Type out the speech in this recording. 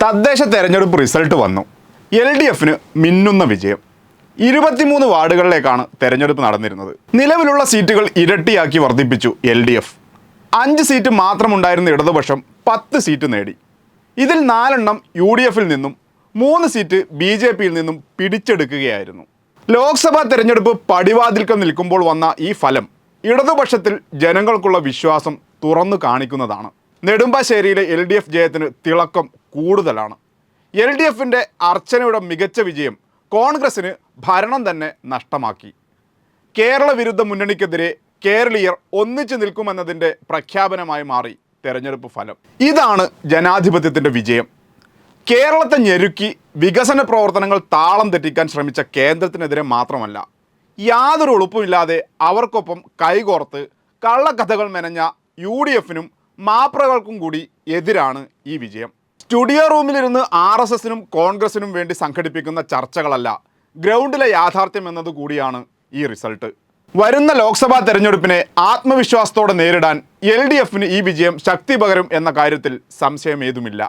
തദ്ദേശ തെരഞ്ഞെടുപ്പ് റിസൾട്ട് വന്നു. എൽ ഡി എഫിന് മിന്നുന്ന വിജയം. ഇരുപത്തിമൂന്ന് വാർഡുകളിലേക്കാണ് തെരഞ്ഞെടുപ്പ് നടന്നിരുന്നത്. നിലവിലുള്ള സീറ്റുകൾ ഇരട്ടിയാക്കി വർദ്ധിപ്പിച്ചു എൽ ഡി എഫ്. അഞ്ച് സീറ്റ് മാത്രമുണ്ടായിരുന്ന ഇടതുപക്ഷം പത്ത് സീറ്റ് നേടി. ഇതിൽ നാലെണ്ണം യു ഡി എഫിൽ നിന്നും മൂന്ന് സീറ്റ് ബി ജെ പിയിൽ നിന്നും പിടിച്ചെടുക്കുകയായിരുന്നു. ലോക്സഭാ തെരഞ്ഞെടുപ്പ് പടിവാതിൽക്കൽ നിൽക്കുമ്പോൾ വന്ന ഈ ഫലം ഇടതുപക്ഷത്തിൽ ജനങ്ങൾക്കുള്ള വിശ്വാസം തുറന്നു കാണിക്കുന്നതാണ്. നെടുമ്പാശ്ശേരിയിലെ എൽ ഡി എഫ് ജയത്തിന് തിളക്കം കൂടുതലാണ്. എൽ ഡി എഫിന്റെ അർച്ചനയുടെ മികച്ച വിജയം കോൺഗ്രസിന് ഭരണം തന്നെ നഷ്ടമാക്കി. കേരള വിരുദ്ധ മുന്നണിക്കെതിരെ കേരളീയർ ഒന്നിച്ചു നിൽക്കുമെന്നതിന്റെ പ്രഖ്യാപനമായി മാറി തെരഞ്ഞെടുപ്പ് ഫലം. ഇതാണ് ജനാധിപത്യത്തിന്റെ വിജയം. കേരളത്തെ ഞെരുക്കി വികസന പ്രവർത്തനങ്ങൾ താളം തെറ്റിക്കാൻ ശ്രമിച്ച കേന്ദ്രത്തിനെതിരെ മാത്രമല്ല യാതൊരു ഉളുപ്പുമില്ലാതെ അവർക്കൊപ്പം കൈകോർത്ത് കള്ളക്കഥകൾ മെനഞ്ഞ യു ഡി എഫിനും മാപ്രകൾക്കും കൂടി എതിരാണ് ഈ വിജയം. സ്റ്റുഡിയോ റൂമിലിരുന്ന് ആർ എസ് എസിനും കോൺഗ്രസിനും വേണ്ടി സംഘടിപ്പിക്കുന്ന ചർച്ചകളല്ല ഗ്രൗണ്ടിലെ യാഥാർത്ഥ്യം എന്നത് കൂടിയാണ് ഈ റിസൾട്ട്. വരുന്ന ലോക്സഭാ തെരഞ്ഞെടുപ്പിനെ ആത്മവിശ്വാസത്തോടെ നേരിടാൻ എൽ ഡി എഫിന് ഈ വിജയം ശക്തി പകരും എന്ന കാര്യത്തിൽ സംശയമേതുമില്ല.